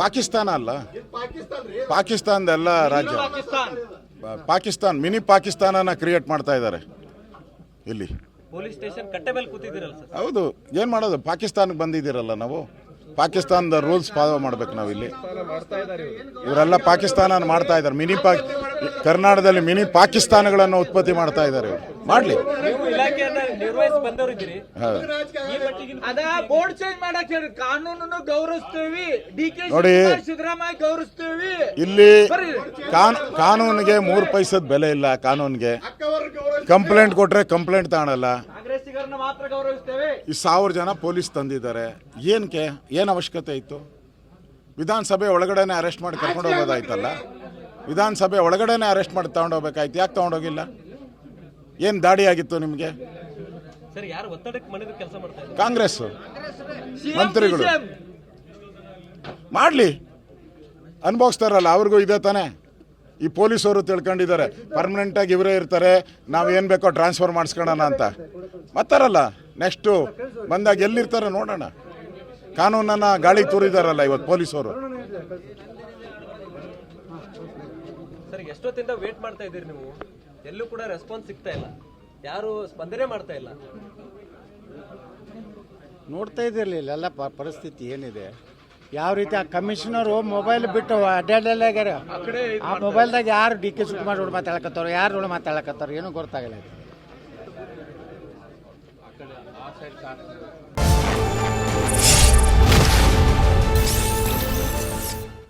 ಪಾಕಿಸ್ತಾನ ಅಲ್ಲ. ಪಾಕಿಸ್ತಾನದೆಲ್ಲ ರಾಜ್ಯ. Pakistan mini ಪಾಕಿಸ್ತಾನನ create ಮಾಡ್ತಾ ಇದ್ದಾರೆ. ಇಲ್ಲಿ. ಪೊಲೀಸ್ ಸ್ಟೇಷನ್ ಕಟ್ಟೆ ಮೇಲೆ ಕೂತಿದ್ದೀರಲ್ಲ ಸರ್. ಹೌದು. ಏನು ಮಾಡೋದು? ಪಾಕಿಸ್ತಾನಕ್ಕೆ ಬಂದಿದ್ದೀರಲ್ಲ ನಾವು? ಪಾಕಿಸ್ತಾನದ ರೂಲ್ಸ್ ಫಾಲೋ ಮಾಡ್ಬೇಕು ನಾವು ಇಲ್ಲಿ ಇವರೆಲ್ಲ ಪಾಕಿಸ್ತಾನ ಮಾಡ್ತಾ ಇದ್ದಾರೆ. ಮಿನಿ ಪಾಕ್ ಕರ್ನಾಟಕದಲ್ಲಿ ಮಿನಿ ಪಾಕಿಸ್ತಾನಗಳನ್ನು ಉತ್ಪತ್ತಿ ಮಾಡ್ತಾ ಇದ್ದಾರೆ ಇವರು. ಮಾಡಲಿ. ಕಾನೂನನ್ನು ಗೌರವಿಸ್ತೀವಿ. ನೋಡಿ. ಸಿದ್ದರಾಮಯ್ಯ ಗೌರವಿಸ್ತೀವಿ. ಇಲ್ಲಿ ಕಾನ್ ಕಾನೂನಿಗೆ ಮೂರು ಪೈಸದ ಬೆಲೆ ಇಲ್ಲ. ಕಾನೂನಿಗೆ. ಕಂಪ್ಲೇಂಟ್ ಕೊಟ್ರೆ ಕಂಪ್ಲೇಂಟ್ ತಗೊಳಲ್ಲ ಮಾತ್ರ ಗೌರವಿಸ್ತೇವೆ. ಈ ಸಾವಿರ ಜನ ಪೊಲೀಸ್ ತಂದಿದ್ದಾರೆ. ಏನಕ್ಕೆ ಏನು ಅವಶ್ಯಕತೆ ಇತ್ತು? ವಿಧಾನಸಭೆ ಒಳಗಡೆನೆ ಅರೆಸ್ಟ್ ಮಾಡಿ ಕರ್ಕೊಂಡು ಹೋಗೋದಾಯ್ತಲ್ಲ? ವಿಧಾನಸಭೆ ಒಳಗಡೆನೆ ಅರೆಸ್ಟ್ ಮಾಡಿ ತಗೊಂಡೋಗ್ಬೇಕಾಯ್ತು? ಯಾಕೆ ತಗೊಂಡೋಗಿಲ್ಲ? ಏನು ದಾಡಿ ಆಗಿತ್ತು ನಿಮಗೆ? ಸರ್ ಯಾರು ಒತ್ತಡಕ್ಕೆ ಮಣಿದು ಕೆಲಸ ಮಾಡ್ತಾ ಇದ್ದಾರೆ? ಕಾಂಗ್ರೆಸ್ ಮಂತ್ರಿಗಳು. ಮಾಡಲಿ. ಅನುಭವಿಸ್ತಾರಲ್ಲ ಅವ್ರಿಗೂ ಇದೆ ತಾನೇ. ಈ ಪೊಲೀಸವರು ತಿಳ್ಕೊಂಡಿದ್ದಾರೆ. ಪರ್ಮನೆಂಟಾಗಿ ಇವರೇ ಇರ್ತಾರೆ. ನಾವು ಏನು ಬೇಕೋ ಟ್ರಾನ್ಸ್ಫರ್ ಮಾಡಿಸ್ಕೊಳ್ಳೋಣ ಅಂತ. ಮತ್ತಾರಲ್ಲ? ನೆಕ್ಸ್ಟು ಬಂದಾಗ ಎಲ್ಲಿರ್ತಾರೆ ನೋಡೋಣ. ಕಾನೂನನ್ನು ಗಾಳಿ ತೂರಿದಾರಲ್ಲ ಇವತ್ತು ಪೊಲೀಸವರು ಸರ್ ಎಷ್ಟೊತ್ತಿಂದ ವೇಟ್ ಮಾಡ್ತಾ ಇದ್ದೀರಿ ನೀವು? ಎಲ್ಲೂ ಕೂಡ ರೆಸ್ಪಾನ್ಸ್ ಸಿಗ್ತಾ ಇಲ್ಲ. ಯಾರು ಸ್ಪಂದನೆ ಮಾಡ್ತಾ ಇಲ್ಲ. ನೋಡ್ತಾ ಇದ್ದಿರಲಿಲ್ಲ. ಎಲ್ಲ ಪ- ಪರಿಸ್ಥಿತಿ ಏನಿದೆ? ಯಾವ ರೀತಿ ಆ ಕಮಿಷನರು ಮೊಬೈಲ್ ಬಿಟ್ಟು ಅಡ್ಡಾಡ್ಯಾರ ಆ ಮೊಬೈಲ್ದಾಗ ಯಾರು ಡಿ ಕೆ ಸುಕುಮಾರ್ ಅವ್ರು ಮಾತಾಡಕತ್ತಾರ ಯಾರು ಅವ್ರು ಮಾತಾಡಕತ್ತಾರ ಏನು ಗೊತ್ತಾಗಲ್ಲ